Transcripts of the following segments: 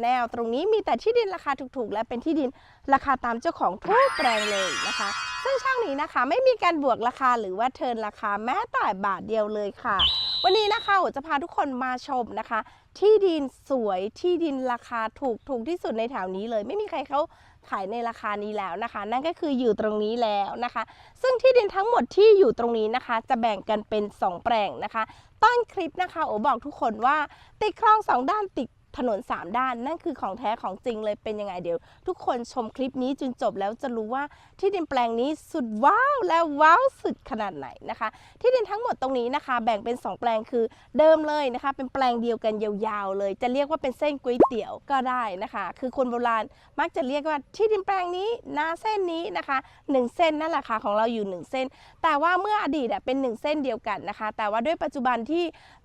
แนลตรงนี้มีแต่ที่ดินราคาถูกๆ และเป็นที่ดินราคาตามเจ้าของทุกแปลงเลยนะคะ ซึ่งช่องนี้นะคะไม่มีการบวกราคาหรือว่าเทินราคาแม้แต่บาทเดียวเลยค่ะ วันนี้นะคะโอจะพาทุกคนมาชมนะคะ ที่ดินสวยที่ดินราคาถูกถูกที่สุดในแถวนี้เลย ไม่มีใครเขาขายในราคานี้แล้วนะคะ นั่นก็คืออยู่ตรงนี้แล้วนะคะ ซึ่งที่ดินทั้งหมดที่อยู่ตรงนี้นะคะ จะแบ่งกันเป็น 2 แปลงนะคะต้นคลิปนะคะโอบอกทุกคนว่าติดคลองสองด้านติด ถนน 3 ด้าน นั่นคือของแท้ของจริงเลยเป็นยังไงเดี๋ยว ทุกคนชมคลิปนี้จนจบแล้วจะรู้ว่าที่ดินแปลงนี้สุดว้าวและว้าวสุดขนาดไหนนะคะ ที่ดินทั้งหมดตรงนี้นะคะ แบ่งเป็น 2 แปลงคือเดิมเลยนะคะ เป็นแปลงเดียวกันยาวๆเลย จะเรียกว่าเป็นเส้นก๋วยเตี๋ยวก็ได้นะคะ คือคนโบราณมักจะเรียกว่าที่ดินแปลงนี้นาเส้นนี้นะคะ 1 เส้นนั่นแหละค่ะของเราอยู่ 1 เส้น แต่ว่าเมื่ออดีตเป็น 1 เส้นเดียวกันนะคะ แต่ว่าด้วยปัจจุบันที่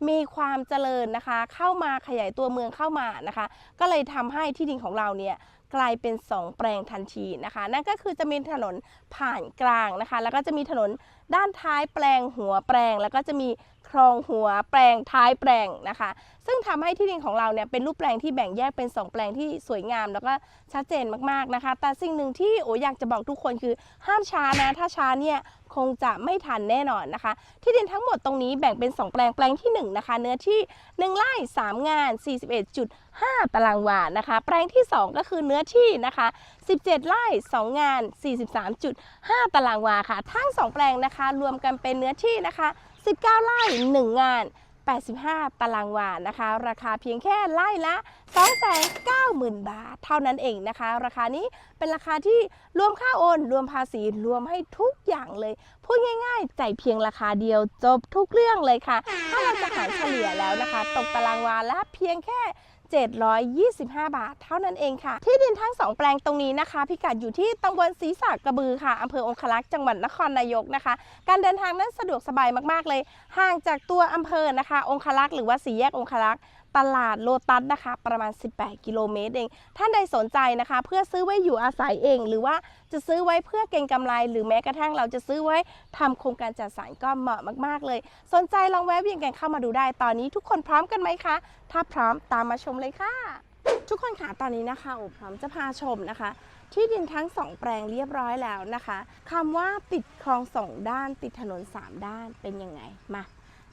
มีความเจริญนะคะ เข้ามาขยายตัวเมืองเข้ามานะคะ ก็เลยทำให้ที่ดินของเราเนี่ยกลายเป็น 2 แปลงทันทีนะคะ นั่นก็คือจะมีถนนผ่านกลางนะคะ แล้วก็จะมีถนนด้านท้ายแปลงหัวแปลง แล้วก็จะมี คลองหัวแปลงท้ายแปลงนะคะ ซึ่งทำให้ที่ดินของเราเนี่ยเป็นรูปแปลงที่แบ่งแยกเป็น 2 แปลงที่สวยงาม แล้วก็ชัดเจนมากๆนะคะ แต่สิ่งหนึ่งที่โออยากจะบอกทุกคนคือห้ามช้านะ ถ้าช้าเนี่ยคงจะไม่ทันแน่นอนนะคะ ที่ดินทั้งหมดตรงนี้แบ่งเป็น 2 แปลงแปลงที่1นะคะเนื้อที่1ไร่3 งาน 41.5 ตารางวานะคะ แปลงที่ 2 ก็คือเนื้อที่นะคะ 17ไร่2 งาน 43.5 ตารางวาค่ะ ทั้ง 2 แปลงนะคะ รวมกันเป็นเนื้อที่นะคะ 19 ไร่ 1 งาน 85 ตารางวานะคะ ราคาเพียงแค่ไล่ละ 290,000 บาท เท่านั้นเองนะคะ ราคานี้เป็นราคาที่รวมค่าโอนรวมภาษีรวมให้ทุกอย่างเลย พูดง่ายๆจ่ายเพียงราคาเดียวจบทุกเรื่องเลยค่ะ ถ้าเราจะหารเฉลี่ยแล้วนะคะ ตกตารางวาละเพียงแค่ 725 บาท เท่านั้นเองค่ะ ที่ดินทั้ง 2 แปลงตรงนี้นะคะ พิกัดอยู่ที่ตำบลศรีสักกระบือค่ะอำเภอองคลักษ์จังหวัดนครนายกนะคะ การเดินทางนั้นสะดวกสบายมากๆเลย ห่างจากตัวอำเภอนะคะ องคลักษ์หรือว่าสีแยกองคลักษ์ ตลาดโลตัสนะคะ ประมาณ 18 กิโลเมตรเอง ท่านใดสนใจนะคะ เพื่อซื้อไว้อยู่อาศัยเอง หรือว่าจะซื้อไว้เพื่อเก็งกำไร หรือแม้กระทั่งเราจะซื้อไว้ทำโครงการจัดสรรก็เหมาะมาก ๆ เลย สนใจลองแวะเวียนกันเข้ามาดูได้ตอนนี้ทุกคนพร้อมกันไหมคะ ถ้าพร้อมตามมาชมเลยค่ะ ทุกคนค่ะตอนนี้นะคะโอพร้อมจะพาชมนะคะที่ดินทั้งสองแปลงเรียบร้อยแล้วนะคะคำว่าติดคลองสองด้านติดถนนสามด้านเป็นยังไงมา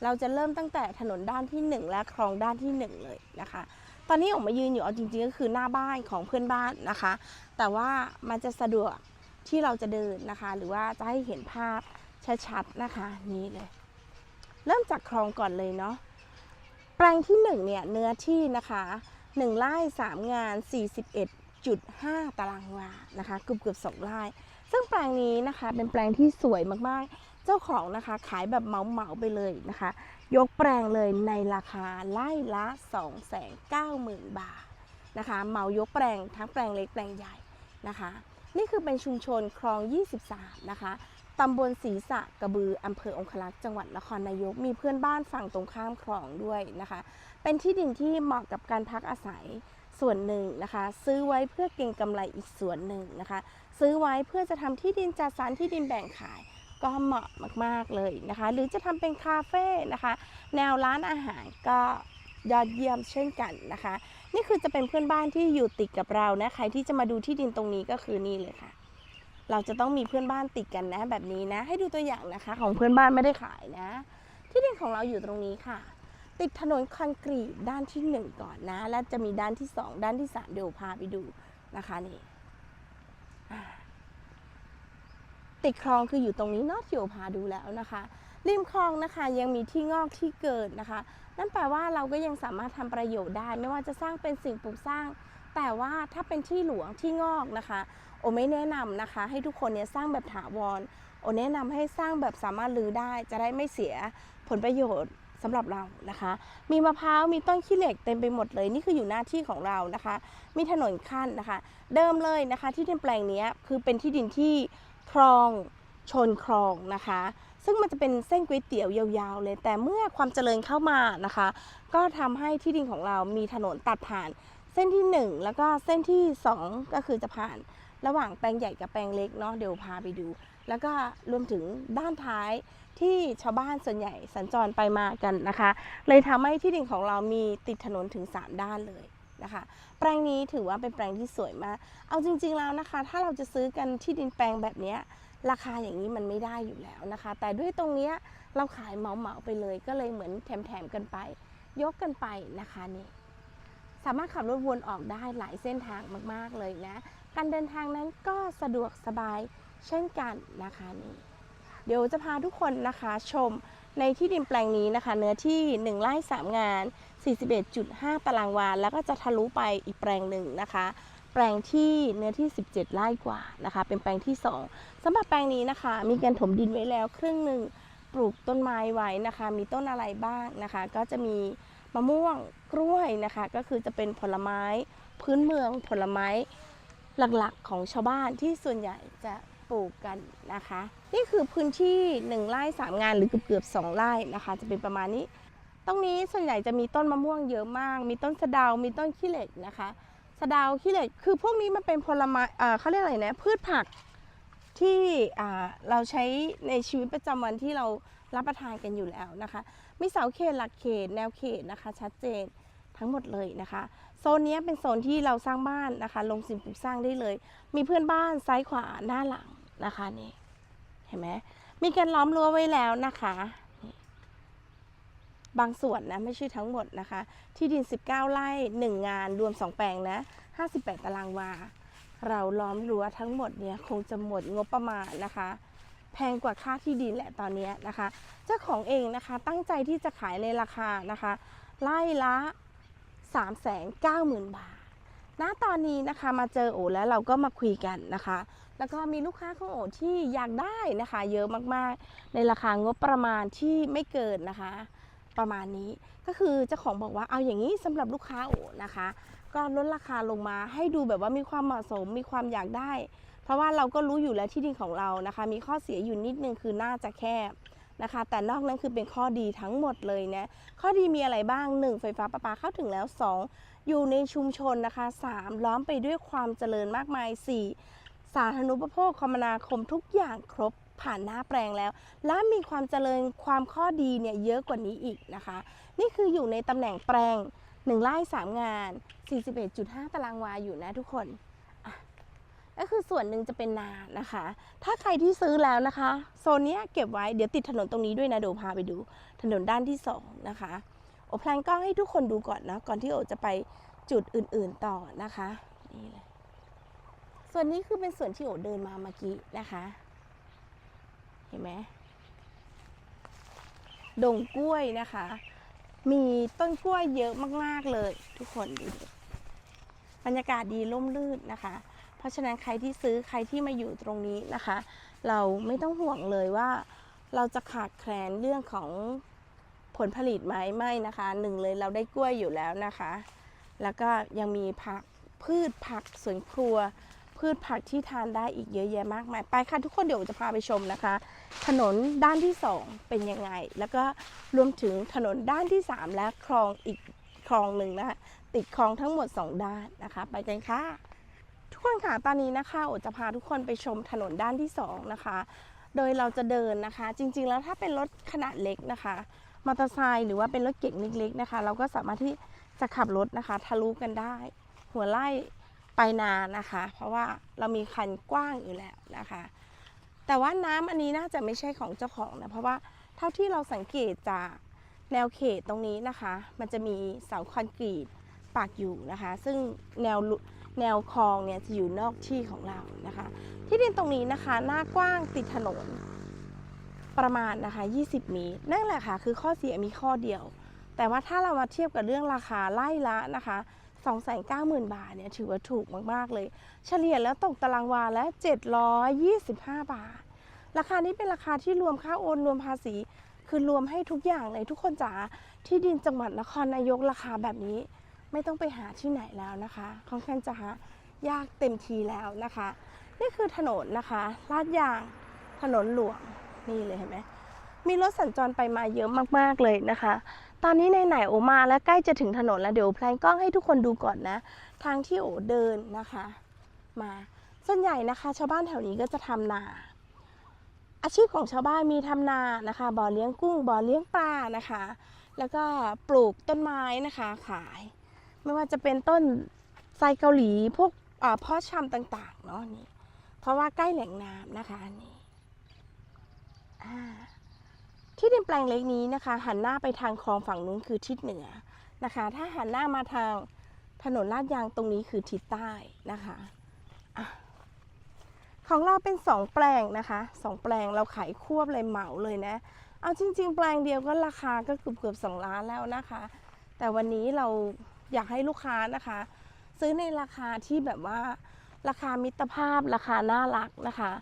เราจะเริ่มตั้งแต่ถนนด้านที่ 1 และคลองด้านที่ 1 เลยนะคะ ตอนนี้ออกมายืนอยู่เอาจริงๆก็คือหน้าบ้านของเพื่อนบ้านนะคะ แต่ว่ามันจะสะดวกที่เราจะเดินนะคะ หรือว่าจะให้เห็นภาพชัดๆนะคะนี่เลย เริ่มจากคลองก่อนเลยเนาะแปลงที่1เนี่ยเนื้อที่นะคะ1ไร่3งาน 41.5 ตารางวานะคะเกือบเกือบสองไร่ซึ่งแปลงนี้นะคะเป็นแปลงที่สวยมากๆ เจ้าของนะคะขายแบบเหมาๆไปเลยนะคะ ยกแปลงเลยในราคาไร่ละ 290,000 บาทนะคะ เหมายกแปลงทั้งแปลงเล็กแปลงใหญ่นะคะ นี่คือเป็นชุมชนคลอง 23 นะคะตำบลศรีสะกระบืออำเภอองคลักษ์จังหวัดนครนายกมีเพื่อนบ้านฝั่งตรงข้ามคลองด้วยนะคะ เป็นที่ดินที่เหมาะกับการพักอาศัยส่วนหนึ่งนะคะ ซื้อไว้เพื่อเก็งกำไรอีกส่วนหนึ่งนะคะ ซื้อไว้เพื่อจะทำที่ดินจัดสรรที่ดินแบ่งขาย ก็เหมาะมากๆเลยนะคะ หรือจะทำเป็นคาเฟ่นะคะ แนวร้านอาหารก็ยอดเยี่ยมเช่นกันนะคะ นี่คือจะเป็นเพื่อนบ้านที่อยู่ติดกับเรานะใครที่จะมาดูที่ดินตรงนี้ก็คือนี่เลยค่ะ เราจะต้องมีเพื่อนบ้านติดกันนะ แบบนี้นะ ให้ดูตัวอย่างนะคะ ของเพื่อนบ้านไม่ได้ขายนะ ที่ดินของเราอยู่ตรงนี้ค่ะ ติดถนนคอนกรีตด้านที่หนึ่งก่อนนะ แล้วจะมีด้านที่สองด้านที่สามเดี๋ยวพาไปดูนะคะนี่อ่า ติดคลองคืออยู่ตรงนี้นอะที่โอพาดูแล้วนะคะ ริมคลองนะคะยังมีที่งอกที่เกิดนะคะ นั่นแปลว่าเราก็ยังสามารถทำประโยชน์ได้ ไม่ว่าจะสร้างเป็นสิ่งปลูกสร้าง แต่ว่าถ้าเป็นที่หลวงที่งอกนะคะ โอไม่แนะนำนะคะ ให้ทุกคนเนี่ยสร้างแบบถาวร โอแนะนำให้สร้างแบบสามารถรื้อได้ จะได้ไม่เสียผลประโยชน์สำหรับเรานะคะ มีมะพร้าว มีต้นขี้เหล็กเต็มไปหมดเลย นี่คืออยู่หน้าที่ของเรานะคะ มีถนนขั้นนะคะ เดิมเลยนะคะ ที่ดินแปลงเนี้ยคือเป็นที่ดินที่ คลองชนคลองนะคะ ซึ่งมันจะเป็นเส้นก๋วยเตี๋ยวยาวๆเลย แต่เมื่อความเจริญเข้ามานะคะ ก็ทำให้ที่ดินของเรามีถนนตัดผ่าน เส้นที่หนึ่งแล้วก็เส้นที่สองก็คือจะผ่านระหว่างแปลงใหญ่กับแปลงเล็กเนาะเดี๋ยวพาไปดู แล้วก็รวมถึงด้านท้ายที่ชาวบ้านส่วนใหญ่สัญจรไปมากันนะคะ เลยทำให้ที่ดินของเรามีติดถนนถึง 3 ด้านเลย นะคะ แปลงนี้ถือว่าเป็นแปลงที่สวยมาก เอาจริง ๆแล้วนะคะ ถ้าเราจะซื้อกันที่ดินแปลงแบบนี้ราคาอย่างนี้มันไม่ได้อยู่แล้วนะคะ แต่ด้วยตรงนี้เราขายเหมาๆไปเลยก็เลยเหมือนแถมๆกันไป ยกกันไปนะคะนี่สามารถขับรถวนออกได้หลายเส้นทางมากๆเลยนะ การเดินทางนั้นก็สะดวกสบายเช่นกันนะคะนี่เดี๋ยวจะพาทุกคนนะคะชมในที่ดินแปลงนี้นะคะ เนื้อที่ 1ไร่3งาน 41.5 ตารางวา แล้วก็จะทะลุไปอีกแปลงหนึ่งนะคะ แปลงที่เนื้อที่ 17 ไร่กว่านะคะ เป็นแปลงที่ 2สำหรับแปลงนี้นะคะ มีการถมดินไว้แล้วครึ่งหนึ่งปลูกต้นไม้ไว้นะคะ มีต้นอะไรบ้างนะคะ ก็จะมีมะม่วงกล้วยนะคะ ก็คือจะเป็นผลไม้พื้นเมืองผลไม้หลักๆของชาวบ้านที่ส่วนใหญ่จะปลูกกันนะคะ นี่คือพื้นที่ 1ไร่3งานหรือเกือบๆ2ไร่นะคะ จะเป็นประมาณนี้ ตรงนี้ส่วนใหญ่จะมีต้นมะม่วงเยอะมาก มีต้นสะดาว มีต้นขี้เหล็กนะคะ สะดาวขี้เหล็ก คือพวกนี้มันเป็นผลไม้อ่าเขาเรียกอะไรนะ พืชผักที่เราใช้ในชีวิตประจำวันที่เรารับประทานกันอยู่แล้วนะคะ มีเสาเขตหลักเขตแนวเขตนะคะ ชัดเจนทั้งหมดเลยนะคะ โซนนี้เป็นโซนที่เราสร้างบ้านนะคะ ลงสิ่งปลูกสร้างได้เลย มีเพื่อนบ้านซ้ายขวาหน้าหลังนะคะนี่ เห็นไหมมีการล้อมรั้วไว้แล้วนะคะ บางส่วนนะไม่ใช่ทั้งหมดนะคะ ที่ดิน 19 ไร่ 1 งานรวม 2 แปลงนะ 58 ตารางวา เราล้อมรั้วทั้งหมดเนี่ยคงจะหมดงบประมาณนะคะ แพงกว่าค่าที่ดินแหละตอนนี้นะคะ เจ้าของเองนะคะตั้งใจที่จะขายในราคานะคะไร่ละ390,000 บาทณตอนนี้นะคะมาเจอโอแล้วเราก็มาคุยกันนะคะ แล้วก็มีลูกค้าของโอที่อยากได้นะคะ เยอะมากๆ ในราคางบประมาณที่ไม่เกินนะคะ ประมาณนี้ ก็คือเจ้าของบอกว่าเอาอย่างนี้สำหรับลูกค้าโอนะคะ ก็ลดราคาลงมาให้ดูแบบว่ามีความเหมาะสมมีความอยากได้ เพราะว่าเราก็รู้อยู่แล้วที่ดินของเรานะคะ มีข้อเสียอยู่นิดนึงคือน่าจะแคบนะคะ แต่นอกนั้นคือเป็นข้อดีทั้งหมดเลยนะข้อดีมีอะไรบ้าง 1 ไฟฟ้าประปาเข้าถึงแล้ว 2 อยู่ในชุมชนนะคะ 3 ล้อมไปด้วยความเจริญมากมาย 4 สาธารณูปโภคคมนาคมทุกอย่างครบ ผ่านหน้าแปลงแล้ว และมีความเจริญความข้อดีเนี่ยเยอะกว่านี้อีกนะคะ นี่คืออยู่ในตำแหน่งแปลง1ไร่3 งาน 41.5 ตารางวาอยู่นะทุกคนก็คือส่วนหนึ่งจะเป็นนานะคะ ถ้าใครที่ซื้อแล้วนะคะ โซนนี้เก็บไว้เดี๋ยวติดถนนตรงนี้ด้วยนะเดี๋ยวพาไปดู ถนนด้านที่ 2 นะคะ โอแพลนกล้องให้ทุกคนดูก่อนนะก่อนที่โอจะไปจุดอื่นๆต่อนะคะนี่เลยส่วนนี้คือเป็นส่วนที่โอเดินมาเมื่อกี้นะคะ เห็นไหมดงกล้วยนะคะ มีต้นกล้วยเยอะมากๆเลย ทุกคนดูบรรยากาศดีร่มรื่นนะคะ เพราะฉะนั้นใครที่ซื้อใครที่มาอยู่ตรงนี้นะคะ เราไม่ต้องห่วงเลยว่า เราจะขาดแคลนเรื่องของผลผลิตไหมไม่นะคะหนึ่งเลยเราได้กล้วยอยู่แล้วนะคะ แล้วก็ยังมีผักพืชผักสวนครัว พืชผักที่ทานได้อีกเยอะแยะมากมาย ไปค่ะทุกคนเดี๋ยวจะพาไปชมนะคะ ถนนด้านที่ 2 เป็นยังไง แล้วก็รวมถึงถนนด้านที่ 3 และคลองอีกคลองหนึ่งนะคะติดคลองทั้งหมด 2 ด้านนะคะ ไปกันค่ะ ทุกคนค่ะตอนนี้นะคะโอจะพาทุกคนไปชมถนนด้านที่ 2 นะคะ โดยเราจะเดินนะคะ จริงๆ แล้วถ้าเป็นรถขนาดเล็กนะคะมอเตอร์ไซค์หรือว่าเป็นรถเก๋งเล็กๆนะคะ เราก็สามารถที่จะขับรถนะคะ ทะลุกันได้ หัวไล่ ไปนานนะคะ เพราะว่าเรามีคันกว้างอยู่แล้วนะคะ แต่ว่าน้ำอันนี้น่าจะไม่ใช่ของเจ้าของนะเพราะว่าเท่าที่เราสังเกตจากแนวเขตตรงนี้นะคะ มันจะมีเสาคอนกรีตปักอยู่นะคะ ซึ่งแนวแนวคลองเนี่ยจะอยู่นอกที่ของเรานะคะ ที่ดินตรงนี้นะคะ หน้ากว้างติดถนนประมาณนะคะ 20 เมตร นั่นแหละค่ะ คือข้อเสียมีข้อเดียว แต่ว่าถ้าเรามาเทียบกับเรื่องราคาไล่ละนะคะ 290,000 บาทเนี่ยถือว่าถูกมาก ๆ เลย เฉลี่ยแล้วตกตารางวาแล้ว725 บาท ราคานี้เป็นราคาที่รวมค่าโอนรวมภาษี คือรวมให้ทุกอย่างเลยทุกคนจ๋าที่ดินจังหวัดนครนายกราคาแบบนี้ ไม่ต้องไปหาที่ไหนแล้วนะคะค่อนข้างจะหายากเต็มทีแล้วนะคะ นี่คือถนนนะคะลาดยางถนนหลวงนี่เลยเห็นไหมมีรถสัญจรไปมาเยอะมากๆเลยนะคะ ตอนนี้ในไหนโอมาแล้วใกล้จะถึงถนนแล้วเดี๋ยวแพลนกล้องให้ทุกคนดูก่อนนะ ทางที่โอเดินนะคะ มาส่วนใหญ่นะคะ ชาวบ้านแถวนี้ก็จะทำนา อาชีพของชาวบ้านมีทำนานะคะบ่อเลี้ยงกุ้งบ่อเลี้ยงปลานะคะ แล้วก็ปลูกต้นไม้นะคะขาย ไม่ว่าจะเป็นต้นไทรเกาหลีพวกอ่าเพาะชำต่างๆเนาะนี่เพราะว่าใกล้แหล่งน้ำนะคะอันนี่อ่า ที่ดินแปลงเล็กนี้นะคะ หันหน้าไปทางคลองฝั่งนู้นคือทิศเหนือนะคะ ถ้าหันหน้ามาทางถนนลาดยางตรงนี้คือทิศใต้นะคะอะของเราเป็นสองแปลงนะคะสองแปลงเราขายควบเลยเหมาเลยนะ เอาจริง ๆ แปลงเดียวก็ราคาก็เกือบเกือบสองล้านแล้วนะคะ แต่วันนี้เราอยากให้ลูกค้านะคะ ซื้อในราคาที่แบบว่าราคามิตรภาพราคาน่ารักนะคะ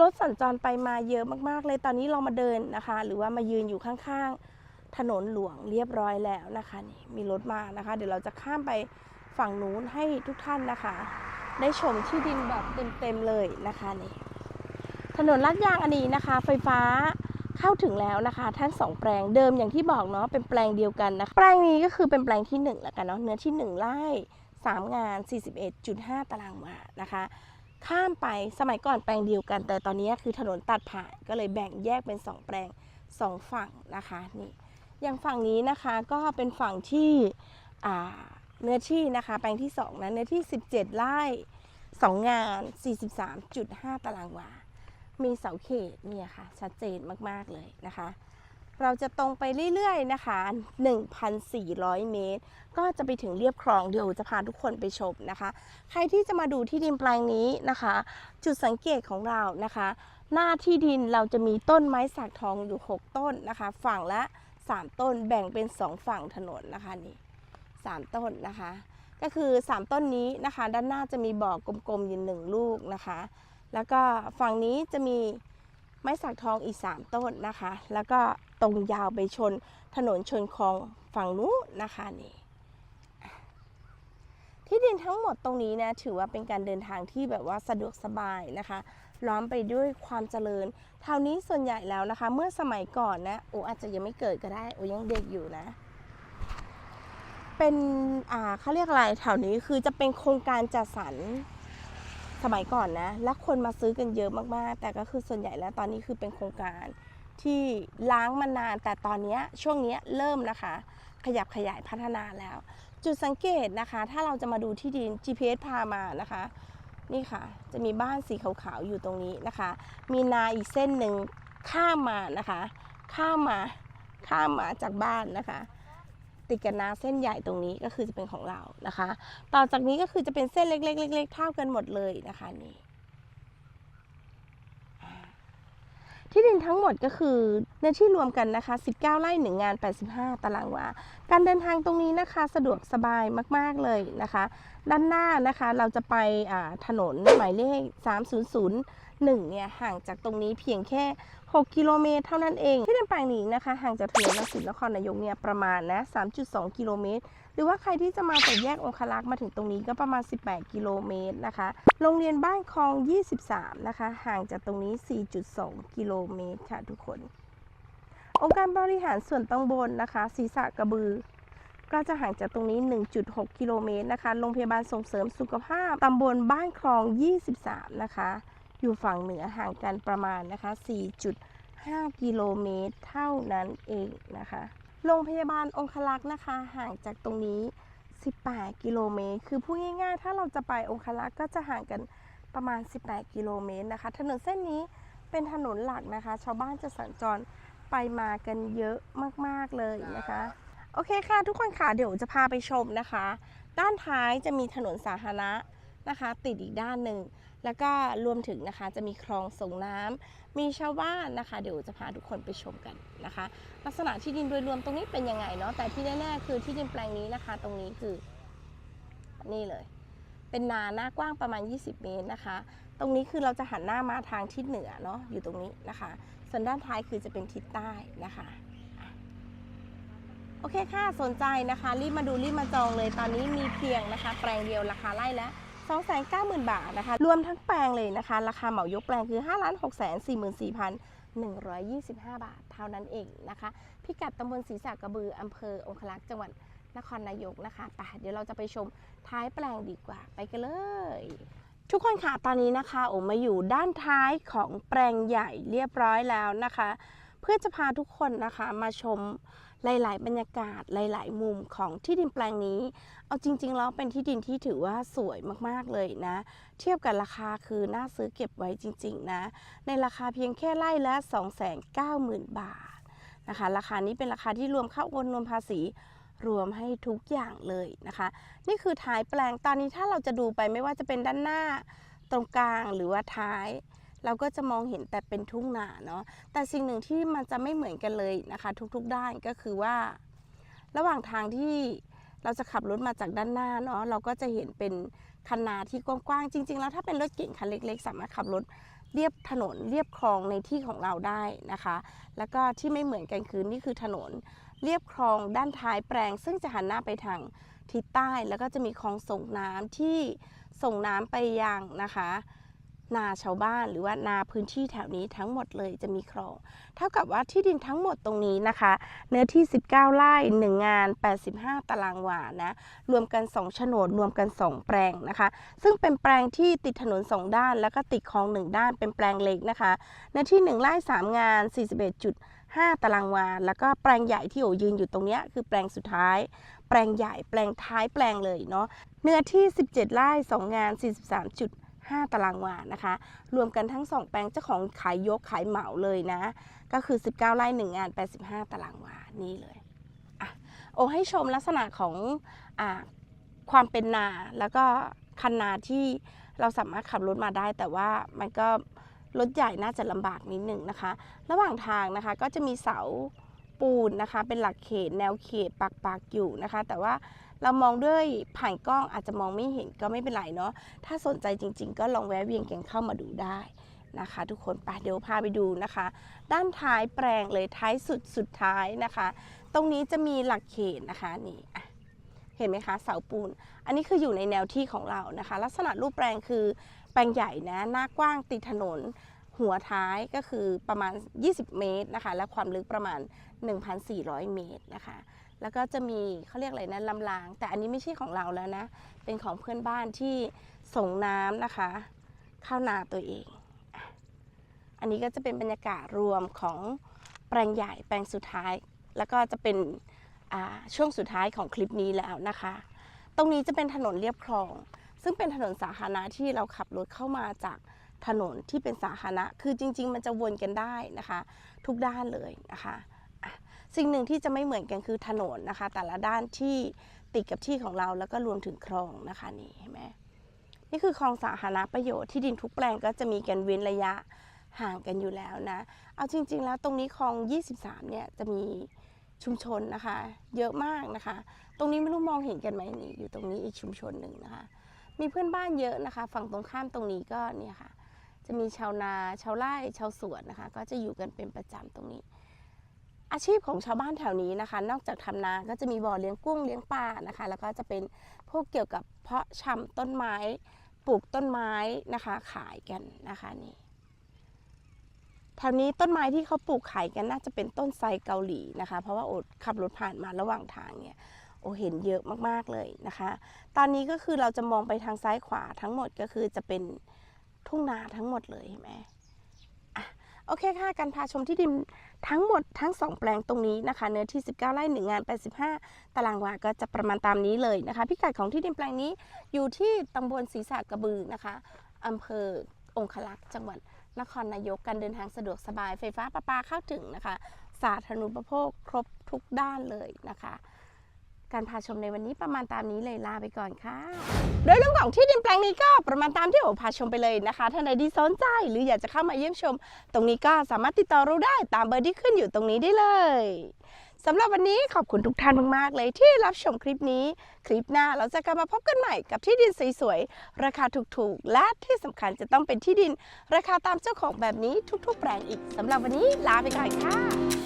รถสัญจรไปมาเยอะมากๆ เลยตอนนี้เรามาเดินนะคะ หรือว่ามายืนอยู่ข้างๆ ถนนหลวงเรียบร้อยแล้วนะคะนี่มีรถมานะคะ เดี๋ยวเราจะข้ามไปฝั่งนู้นให้ทุกท่านนะคะ ได้ชมที่ดินแบบเต็มๆเลยนะคะนี่ถนนลาดยางอันนี้นะคะ ไฟฟ้าเข้าถึงแล้วนะคะทั้งสองแปลงเดิมอย่างที่บอกเนาะเป็นแปลงเดียวกันนะคะแปลงนี้ก็คือเป็นแปลงที่หนึ่งแล้วกันเนาะเนื้อที่หนึ่งไร่3งาน 41.5 ตารางวานะคะ ข้ามไปสมัยก่อนแปลงเดียวกัน แต่ตอนนี้คือถนนตัดผ่านก็เลยแบ่งแยกเป็น 2 แปลง 2 ฝั่งนะคะนี่อย่างฝั่งนี้นะคะก็เป็นฝั่งที่เนื้อที่นะคะแปลงที่2นะเนื้อที่ 17ไร่2 งาน 43.5 ตารางวา มีเสาเขตเนี่ยค่ะชัดเจนมากๆเลยนะคะ เราจะตรงไปเรื่อยๆนะคะ 1,400 เมตร ก็จะไปถึงเรียบคลองเดี๋ยวจะพาทุกคนไปชมนะคะ ใครที่จะมาดูที่ดินแปลงนี้นะคะ จุดสังเกตของเรานะคะ หน้าที่ดินเราจะมีต้นไม้สักทองอยู่ 6 ต้นนะคะ ฝั่งละ 3 ต้นแบ่งเป็น 2 ฝั่งถนนนะคะนี่3ต้นนะคะ ก็คือ 3 ต้นนี้นะคะ ด้านหน้าจะมีบ่อกลมๆอยู่หนึ่งลูกนะคะ แล้วก็ฝั่งนี้จะมีไม้สักทองอีก 3 ต้นนะคะ แล้วก็ ตรงยาวไปชนถนนชนคลองฝั่งนู้นนะคะนี่ที่ดินทั้งหมดตรงนี้นะถือว่าเป็นการเดินทางที่แบบว่าสะดวกสบายนะคะล้อมไปด้วยความเจริญเท่านี้ส่วนใหญ่แล้วนะคะ เมื่อสมัยก่อนนะโออาจจะยังไม่เกิดก็ได้โอยังเด็กอยู่นะ เป็นอ่าเขาเรียกอะไรแถวนี้คือจะเป็นโครงการจัดสรรสมัยก่อนนะ และคนมาซื้อกันเยอะมากๆ แต่ก็คือส่วนใหญ่แล้วตอนนี้คือเป็นโครงการ ที่ล้างมานานแต่ตอนนี้ช่วงนี้เริ่มนะคะ ขยับขยายพัฒนาแล้ว จุดสังเกตนะคะ ถ้าเราจะมาดูที่ดิน GPS พามานะคะ นี่ค่ะ จะมีบ้านสีขาวๆอยู่ตรงนี้นะคะ มีนาอีกเส้นหนึ่งข้ามมานะคะ ข้ามมาข้ามมาจากบ้านนะคะ ติดกับนาเส้นใหญ่ตรงนี้ก็คือจะเป็นของเรานะคะ ต่อจากนี้ก็คือจะเป็นเส้นเล็กๆเล็กๆเท่ากันหมดเลยนะคะนี่ ที่ดินทั้งหมดก็คือเนื้อที่รวมกันนะคะ 19 ไร่1งาน 85 ตารางวา การเดินทางตรงนี้นะคะสะดวกสบายมาก ๆ เลยนะคะ ด้านหน้านะคะเราจะไปถนนหมายเลข 3001 เนี่ย ห่างจากตรงนี้เพียงแค่ 6 กิโลเมตรเท่านั้นเอง ที่ดินแปลงนี้นะคะ ห่างจากถนนลังสิตนครนายกเนี่ยประมาณนะ 3.2 กิโลเมตร หรือว่าใครที่จะมาจากแยกองคลักษ์มาถึงตรงนี้ก็ประมาณ 18 กิโลเมตรนะคะ โรงเรียนบ้านคลอง 23 นะคะ ห่างจากตรงนี้ 4.2 กิโลเมตรค่ะทุกคน องค์การบริหารส่วนตำบลนะคะศีรษะกระบือ ก็จะห่างจากตรงนี้ 1.6 กิโลเมตรนะคะ โรงพยาบาลส่งเสริมสุขภาพตำบลบ้านคลอง 23 นะคะ อยู่ฝั่งเหนือห่างกันประมาณนะคะ 4.5 กิโลเมตรเท่านั้นเองนะคะ โรงพยาบาลองคลักษ์นะคะ ห่างจากตรงนี้ 18 กิโลเมตร คือพูดง่ายๆ ถ้าเราจะไปองคลักษ์ก็จะห่างกันประมาณ 18 กิโลเมตรนะคะ ถนนเส้นนี้เป็นถนนหลักนะคะ ชาวบ้านจะสัญจรไปมากันเยอะมากๆเลยนะคะ โอเคค่ะ ทุกคนค่ะ เดี๋ยวจะพาไปชมนะคะ ด้านท้ายจะมีถนนสาธารณะ นะคะ ติดอีกด้านหนึ่ง แล้วก็รวมถึงนะคะจะมีคลองส่งน้ำมีชาวบ้านนะคะ เดี๋ยวจะพาทุกคนไปชมกันนะคะ ลักษณะที่ดินโดยรวมตรงนี้เป็นยังไงเนาะแต่ที่แน่ๆคือที่ดินแปลงนี้นะคะ ตรงนี้คือนี่เลย เป็นนาหน้ากว้างประมาณ 20 เมตรนะคะ ตรงนี้คือเราจะหันหน้ามาทางทิศเหนือเนาะอยู่ตรงนี้นะคะ ส่วนด้านท้ายคือจะเป็นทิศใต้นะคะโอเคค่ะ สนใจนะคะ รีบมาดูรีบมาจองเลย ตอนนี้มีเพียงนะคะ แปลงเดียวราคาไล่และ 290,000 บาทนะคะ รวมทั้งแปลงเลยนะคะ ราคาเหมายกแปลงคือ 5 6 4 4 125 บาทเท่านั้นเองนะคะ พิกัดตำบลศรีสากระบืออำเภอองคลักษ์จังหวัดนครนายกนะคะไปเดี๋ยวเราจะไปชมท้ายแปลงดีกว่าไปกันเลย ทุกคนค่ะตอนนี้นะคะโอมาอยู่ด้านท้ายของแปลงใหญ่เรียบร้อยแล้วนะคะ เพื่อจะพาทุกคนนะคะมาชม หลาย ๆ บรรยากาศหลาย ๆ มุมของที่ดินแปลงนี้ เอาจริง ๆ แล้วเป็นที่ดินที่ถือว่าสวยมากๆเลยนะ เทียบกับราคาคือน่าซื้อเก็บไว้จริง ๆ นะ ในราคาเพียงแค่ไร่ละ 290,000 บาทนะคะ ราคานี้เป็นราคาที่รวมค่าโอนรวมภาษีรวมให้ทุกอย่างเลยนะคะ นี่คือท้ายแปลงตอนนี้ถ้าเราจะดูไปไม่ว่าจะเป็นด้านหน้าตรงกลางหรือว่าท้าย เราก็จะมองเห็นแต่เป็นทุ่งนาเนาะแต่สิ่งหนึ่งที่มันจะไม่เหมือนกันเลยนะคะ ทุกๆด้านก็คือว่า ระหว่างทางที่เราจะขับรถมาจากด้านหน้าเนาะเราก็จะเห็นเป็นคันนาที่กว้างๆจริง ๆ แล้วถ้าเป็นรถเก๋งคันเล็ก ๆ สามารถขับรถเรียบถนนเรียบคลองในที่ของเราได้นะคะ แล้วก็ที่ไม่เหมือนกันคือนี่คือถนนเรียบคลองด้านท้ายแปลง ซึ่งจะหันหน้าไปทางทิศใต้ แล้วก็จะมีคลองส่งน้ำที่ส่งน้ำไปยังนะคะ นาชาวบ้านหรือว่านาพื้นที่แถวนี้ทั้งหมดเลยจะมีคลอง เท่ากับว่าที่ดินทั้งหมดตรงนี้นะคะ เนื้อที่ 19 ไร่1งาน 85 ตารางวานะรวมกัน 2 โฉนดรวมกัน 2 แปลงนะคะ ซึ่งเป็นแปลงที่ติดถนน 2 ด้าน แล้วก็ติดคลอง 1 ด้านเป็นแปลงเล็กนะคะเนื้อที่ 1 ไร่ 3 งาน 41.5ตารางวา แล้วก็แปลงใหญ่ที่โอยืนอยู่ตรงเนี้ยคือแปลงสุดท้าย แปลงใหญ่ แปลงท้ายแปลงเลยเนาะ เนื้อที่ 17 ไร่ 2 งาน 43.5 ตารางวานะคะ รวมกันทั้ง 2 แปลงเจ้าของขายยกขายเหมาเลยนะ ก็คือ 19ไร่1งาน 85 ตารางวา นี่เลยอะโอให้ชมลักษณะของอความเป็นนาแล้วก็คันนาที่เราสามารถขับรถมาได้ แต่ว่ามันก็รถใหญ่น่าจะลำบากนิดหนึ่งนะคะ ระหว่างทางนะคะก็จะมีเสาปูนนะคะ เป็นหลักเขตแนวเขตปักปักๆอยู่นะคะ แต่ว่า เรามองด้วยผ่านกล้องอาจจะมองไม่เห็นก็ไม่เป็นไรเนาะถ้าสนใจจริง ๆ ก็ลองแวะเวียนกันเข้ามาดูได้นะคะ ทุกคนไปเดี๋ยวพาไปดูนะคะ ด้านท้ายแปลงเลยท้ายสุดสุดท้ายนะคะ ตรงนี้จะมีหลักเขตนะคะนี่เห็นไหมคะเสาปูน อันนี้คืออยู่ในแนวที่ของเรานะคะ ลักษณะรูปแปลงคือแปลงใหญ่นะหน้ากว้างติดถนน หัวท้ายก็คือประมาณ 20 เมตรนะคะ และความลึกประมาณ 1,400 เมตรนะคะ แล้วก็จะมีเขาเรียกอะไรนะลำราง แต่อันนี้ไม่ใช่ของเราแล้วนะ เป็นของเพื่อนบ้านที่ส่งน้ำนะคะ เข้านาตัวเอง อันนี้ก็จะเป็นบรรยากาศรวมของแปลงใหญ่แปลงสุดท้าย แล้วก็จะเป็นช่วงสุดท้ายของคลิปนี้แล้วนะคะ ตรงนี้จะเป็นถนนเรียบคลอง ซึ่งเป็นถนนสาธารณะที่เราขับรถเข้ามาจากถนนที่เป็นสาธารณะ คือจริง ๆ มันจะวนกันได้นะคะ ทุกด้านเลยนะคะ สิ่งหนึ่งที่จะไม่เหมือนกันคือถนนนะคะ แต่ละด้านที่ติดกับที่ของเราแล้วก็รวมถึงคลองนะคะนี่เห็นไหมนี่คือคลองสาธารณประโยชน์ที่ดินทุกแปลงก็จะมีกันเว้นระยะห่างกันอยู่แล้วนะ เอาจริง ๆ แล้วตรงนี้คลอง 23 เนี่ยจะมีชุมชนนะคะ เยอะมากนะคะ ตรงนี้ไม่รู้มองเห็นกันไหมนี่อยู่ตรงนี้อีกชุมชนหนึ่งนะคะ มีเพื่อนบ้านเยอะนะคะ ฝั่งตรงข้ามตรงนี้ก็เนี่ยค่ะ จะมีชาวนาชาวไร่ชาวสวนนะคะ ก็จะอยู่กันเป็นประจำตรงนี้ อาชีพของชาวบ้านแถวนี้นะคะ นอกจากทำนาก็จะมีบ่อเลี้ยงกุ้งเลี้ยงปลานะคะ แล้วก็จะเป็นพวกเกี่ยวกับเพาะชำต้นไม้ปลูกต้นไม้นะคะขายกันนะคะนี่แถวนี้ต้นไม้ที่เขาปลูกขายกันน่าจะเป็นต้นไทรเกาหลีนะคะ เพราะว่าโอดขับรถผ่านมาระหว่างทางเนี่ยโอเห็นเยอะมากๆเลยนะคะ ตอนนี้ก็คือเราจะมองไปทางซ้ายขวาทั้งหมดก็คือจะเป็นทุ่งนาทั้งหมดเลยเห็นไหม โอเคค่ะ การพาชมที่ดินทั้งหมดทั้ง 2 แปลงตรงนี้นะคะ เนื้อที่ 19 ไร่1งาน 85 ตารางวา ก็จะประมาณตามนี้เลยนะคะ พิกัดของที่ดินแปลงนี้อยู่ที่ตำบลศรีสากระบือนะคะอำเภอองคลักษ์จังหวัดนครนายกการเดินทางสะดวกสบายไฟฟ้าประปาเข้าถึงนะคะ สาธารณูปโภคครบทุกด้านเลยนะคะ การพาชมในวันนี้ประมาณตามนี้เลยลาไปก่อนค่ะ โดยเรื่องของที่ดินแปลงนี้ก็ประมาณตามที่โอพาชมไปเลยนะคะท่านใดที่สนใจหรืออยากจะเข้ามาเยี่ยมชม ตรงนี้ก็สามารถติดต่อเราได้ตามเบอร์ที่ขึ้นอยู่ตรงนี้ได้เลยสำหรับวันนี้ขอบคุณทุกท่านมาก ๆ เลยที่รับชมคลิปนี้ คลิปหน้าเราจะกลับมาพบกันใหม่กับที่ดินสวยๆ ราคาถูกๆ และที่สำคัญจะต้องเป็นที่ดิน ราคาตามเจ้าของแบบนี้ทุก ๆ แปลงอีกสำหรับวันนี้ลาไปก่อนค่ะ